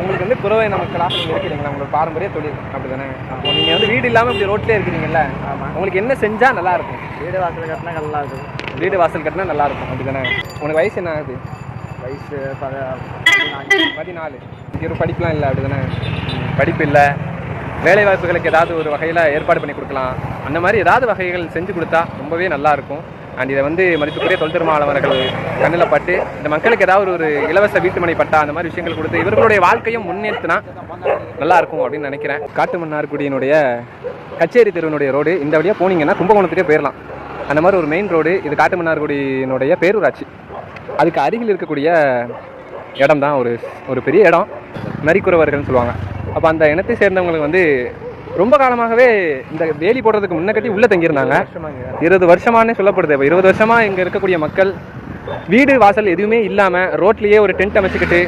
உங்களுக்கு வந்து குறவை மக்களாக நீங்கள் இருக்கிறீங்களா உங்களோட பாரம்பரிய தொழில். அப்படி தானே அப்போ நீங்கள் வந்து வீடு இல்லாமல் இப்படி ரோட்லேயே இருக்கிறீங்கல்ல? ஆமாம் உங்களுக்கு என்ன செஞ்சால் நல்லா இருக்கும்? வீடு வாசல் கட்டினா நல்லா இருக்கும். வீடு வாசல் கட்டினா நல்லா இருக்கும். அப்படி தானே உனக்கு வயசு என்ன ஆகுது? வயசு பத பதினாலு. ஒரு படிப்புலாம் இல்லை அப்படி தானே படிப்பு இல்லை. வேலை வாய்ப்புகளுக்கு ஏதாவது ஒரு வகையில் ஏற்பாடு பண்ணி கொடுக்கலாம். அந்த மாதிரி ஏதாவது வகைகள் செஞ்சு கொடுத்தா ரொம்பவே நல்லா இருக்கும். அண்ட் இதை வந்து மதிப்புக்குரிய தொல் திருமாவளவர்கள் கண்ணில் பட்டு இந்த மக்களுக்கு ஏதாவது ஒரு இலவச வீட்டுமனை பட்டா அந்த மாதிரி விஷயங்கள் கொடுத்து இவர்களுடைய வாழ்க்கையும் முன்னேற்றினா நல்லா இருக்கும் அப்படின்னு நினைக்கிறேன். காட்டு மன்னார்குடியினுடைய கச்சேரி தெருவினுடைய ரோடு இந்த வழியாக போனீங்கன்னா கும்பகோணத்துக்கே போயிடலாம் அந்த மாதிரி ஒரு மெயின் ரோடு இது காட்டு மன்னார்குடியினுடைய பேரூராட்சி. அதுக்கு அருகில் இருக்கக்கூடிய இடம் தான் ஒரு ஒரு பெரிய இடம். நரிக்குறவர்கள்னு சொல்லுவாங்க. அப்போ அந்த இனத்தை சேர்ந்தவங்களுக்கு வந்து ரொம்ப காலமாகவே இந்த வேலி போடுறதுக்கு முன்ன கட்டி உள்ளே தங்கியிருந்தாங்க. இருபது வருஷமானே சொல்லப்படுது. இப்போ இருபது வருஷமாக இங்கே இருக்கக்கூடிய மக்கள் வீடு வாசல் எதுவுமே இல்லாமல் ரோட்லேயே ஒரு டென்ட் அமைச்சுக்கிட்டு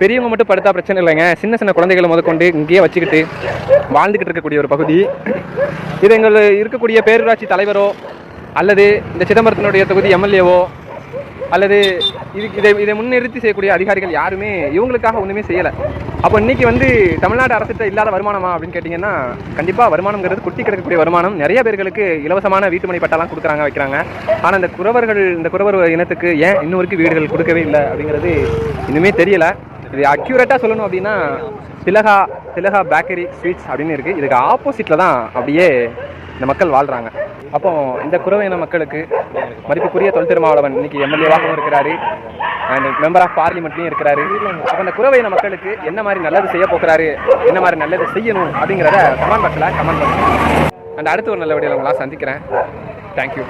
பெரியவங்க மட்டும் படுத்தா பிரச்சனை இல்லைங்க. சின்ன சின்ன குழந்தைகளை முதற்கொண்டு இங்கேயே வச்சுக்கிட்டு வாழ்ந்துக்கிட்டு இருக்கக்கூடிய ஒரு பகுதி. இது எங்கள் இருக்கக்கூடிய பேரூராட்சி தலைவரோ அல்லது இந்த சிதம்பரத்தினுடைய தொகுதி எம்எல்ஏவோ அல்லது இது இதை இதை முன்னிறுத்தி செய்யக்கூடிய அதிகாரிகள் யாருமே இவங்களுக்காக ஒன்றுமே செய்யலை. அப்போ இன்னைக்கு வந்து தமிழ்நாடு அரசிட்ட இல்லாத வருமானமா அப்படின்னு கேட்டிங்கன்னா கண்டிப்பாக வருமானங்கிறது குட்டி கிடக்கக்கூடிய வருமானம். நிறைய பேர்களுக்கு இலவசமான வீட்டுமனை பட்டாலாம் கொடுக்குறாங்க வைக்கிறாங்க. ஆனால் இந்த குறவர்கள் இந்த குறவர் இனத்துக்கு ஏன் இன்னும் வரைக்கும் வீடுகள் கொடுக்கவே இல்லை அப்படிங்கிறது இன்னுமே தெரியல. இது அக்யூரேட்டாக சொல்லணும் அப்படின்னா திலகா திலகா பேக்கரி ஸ்வீட்ஸ் அப்படின்னு இருக்குது இதுக்கு ஆப்போசிட்டில் தான் அப்படியே இந்த மக்கள் வாழ்கிறாங்க அப்போ இந்த குறவையின மக்களுக்கு மதிப்புக்குரிய தொல் திருமாவளவன் இன்னைக்கு எம்எல்ஏவாகவும் இருக்கிறாரு. அண்ட் மெம்பர் ஆஃப் பார்லிமெண்ட்லையும் இருக்கிறாரு. அப்போ அந்த குறவையின மக்களுக்கு என்ன மாதிரி நல்லது செய்ய போகிறாரு? என்ன மாதிரி நல்லது செய்யணும் அப்படிங்கிறத கமெண்ட் பாக்ஸில் கமெண்ட் பண்ணுங்க. அண்ட் அடுத்த ஒரு நல்ல வீடியோவில் உங்களா சந்திக்கிறேன். தேங்க்யூ